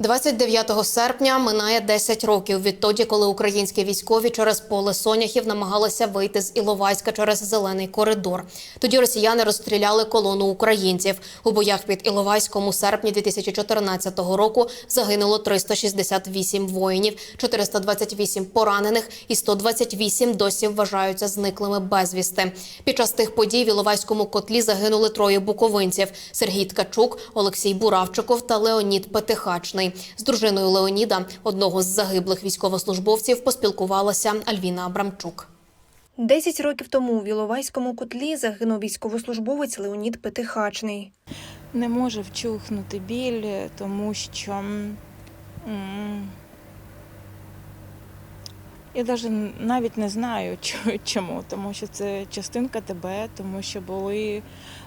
29 серпня минає 10 років відтоді, коли українські військові через поле соняхів намагалися вийти з Іловайська через зелений коридор. Тоді росіяни розстріляли колону українців. У боях під Іловайськом у серпні 2014 року загинуло 368 воїнів, 428 поранених і 128 досі вважаються зниклими безвісти. Під час тих подій в Іловайському котлі загинули троє буковинців: Сергій Ткачук, Олексій Буравчиков та Леонід Петихачний. З дружиною Леоніда, одного з загиблих військовослужбовців, поспілкувалася Альвіна Абрамчук. Десять років тому в Іловайському котлі загинув військовослужбовець Леонід Петихачний. не може вчухнути біль, тому що м, я навіть навіть не знаю чому, тому що це частинка тебе, тому що були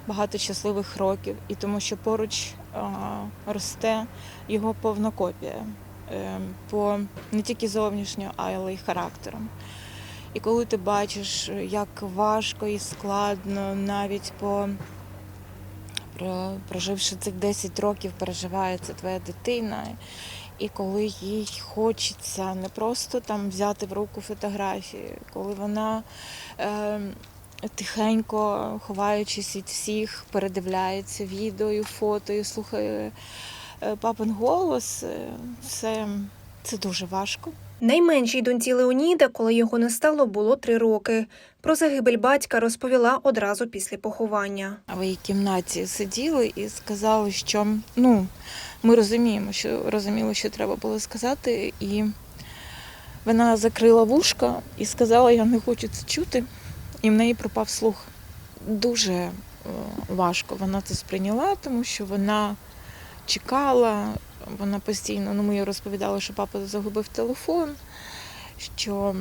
багато щасливих років, і тому що поруч росте його повна копія е, по не тільки зовнішньо, але й характером. І коли ти бачиш, як важко і складно навіть по проживши цих 10 років, переживає це твоя дитина. І коли їй хочеться не просто там взяти в руку фотографії, коли вона е, тихенько, ховаючись від всіх, передивляється відео, і фото і слухає е, папин голос, це, це дуже важко. Найменшій доньці Леоніда, коли його не стало, було три роки. Про загибель батька розповіла одразу після поховання. в її кімнаті сиділи і сказали, що ну, ми розуміємо, що розуміли, що треба було сказати. І вона закрила вушка і сказала, я не хочу це чути. І в неї пропав слух. Дуже е, важко вона це сприйняла, тому що вона чекала, вона постійно, ну ми їй розповідали, що папа загубив телефон, що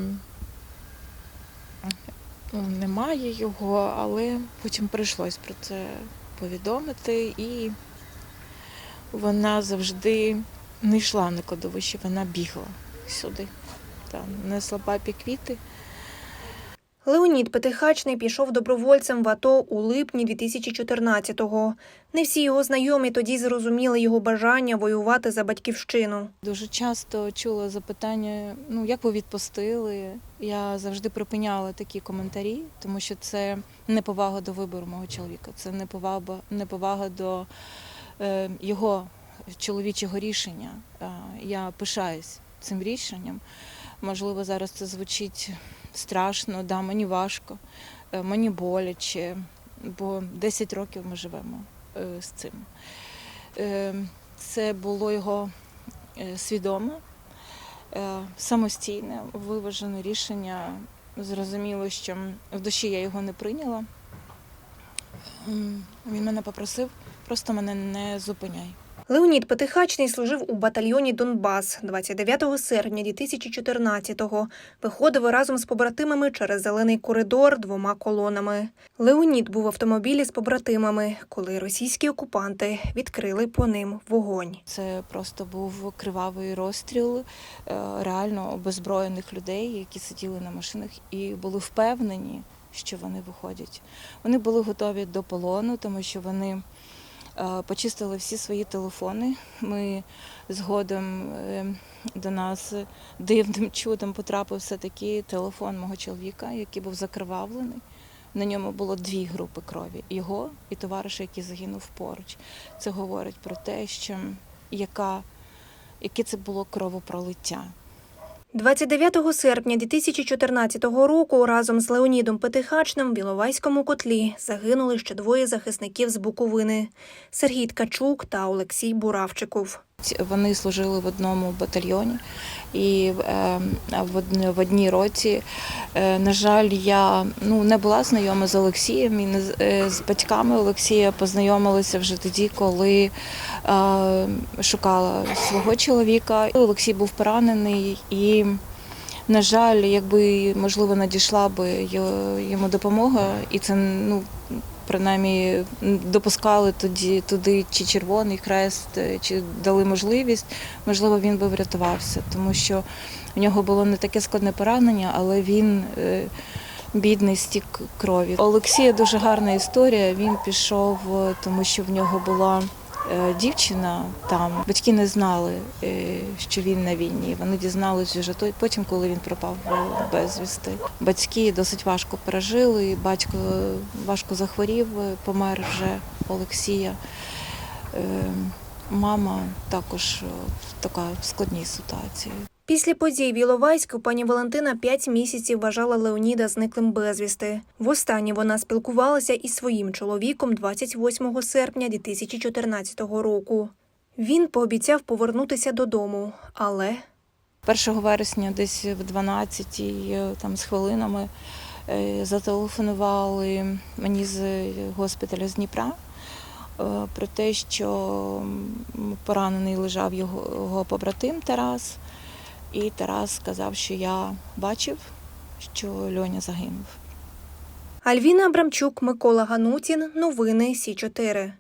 ну, немає його, але потім прийшлось про це повідомити, і вона завжди не йшла на кладовище, вона бігла сюди. Там несла папі квіти. Леонід Петихачний пішов добровольцем в АТО у липні 2014-го. Не всі його знайомі тоді зрозуміли його бажання воювати за батьківщину. Дуже часто чула запитання: ну як ви відпустили? Я завжди припиняла такі коментарі, тому що це неповага до вибору мого чоловіка, це неповага, неповага до е, його чоловічого рішення. Е, я пишаюсь цим рішенням. Можливо, зараз це звучить страшно, да, мені важко, е, мені боляче, бо 10 років ми живемо е, з цим. Е, Це було його свідоме, самостійне, виважене рішення. Зрозуміло, що в душі я його не прийняла. Він мене попросив, просто мене не зупиняй. Леонід Петихачний служив у батальйоні Донбас 29 серпня 2014-го. Виходив разом з побратимами через зелений коридор двома колонами. Леонід був в автомобілі з побратимами, коли російські окупанти відкрили по ним вогонь. Це просто був кривавий розстріл е, реально обезброєних людей, які сиділи на машинах і були впевнені, що вони виходять. Вони були готові до полону, тому що вони почистили всі свої телефони. Ми згодом е, до нас дивним чудом потрапив все-таки телефон мого чоловіка, який був закривавлений. На ньому було дві групи крові його і товариша, який загинув поруч. Це говорить про те, що яка, яке це було кровопролиття. 29 серпня 2014 року разом з Леонідом Петихачним в Іловайському котлі загинули ще двоє захисників з Буковини – Сергій Ткачук та Олексій Буравчиков. Вони служили в одному батальйоні і е, в, одній роті. Е, на жаль, я ну, не була знайома з Олексієм і з, е, батьками Олексія познайомилася вже тоді, коли е, шукала свого чоловіка. Олексій був поранений і. На жаль, якби можливо надійшла би йому допомога, і це ну принаймні допускали тоді туди чи Червоний Хрест, е, чи дали можливість, можливо, він би врятувався, тому що в нього було не таке складне поранення, але він е, бідний стік крові. Олексія дуже гарна історія. Він пішов, е, тому що в нього була дівчина там. Батьки не знали, е, що він на війні. Вони дізналися вже потім, коли він пропав е, безвісти. Батьки досить важко пережили. Батько важко захворів, е, помер вже Олексія. Е, Мама також е, в така складній ситуації. Після подій в Іловайську пані Валентина п'ять місяців вважала Леоніда зниклим безвісти. Востаннє вона спілкувалася із своїм чоловіком 28 серпня 2014 року. Він пообіцяв повернутися додому, але 1 вересня, десь в 12 е, там з хвилинами е, зателефонували мені з госпіталя з Дніпра е, про те, що поранений лежав його, його побратим Тарас. І Тарас сказав, що я бачив, що Льоня загинув. Альвіна Абрамчук, Микола Ганутін. Новини Сі 4